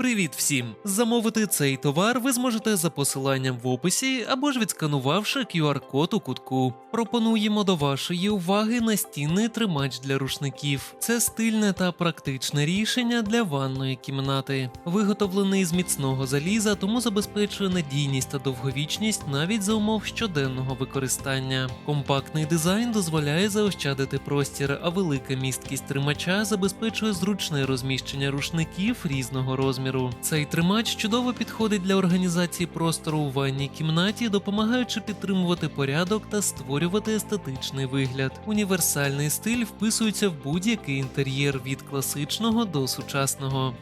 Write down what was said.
Привіт всім! Замовити цей товар ви зможете за посиланням в описі або ж відсканувавши QR-код у кутку. Пропонуємо до вашої уваги настінний тримач для рушників. Це стильне та практичне рішення для ванної кімнати. Виготовлений з міцного заліза, тому забезпечує надійність та довговічність навіть за умов щоденного використання. Компактний дизайн дозволяє заощадити простір, а велика місткість тримача забезпечує зручне розміщення рушників різного розміру. Цей тримач чудово підходить для організації простору у ванній кімнаті, допомагаючи підтримувати порядок та створювати естетичний вигляд. Універсальний стиль вписується в будь-який інтер'єр від класичного до сучасного.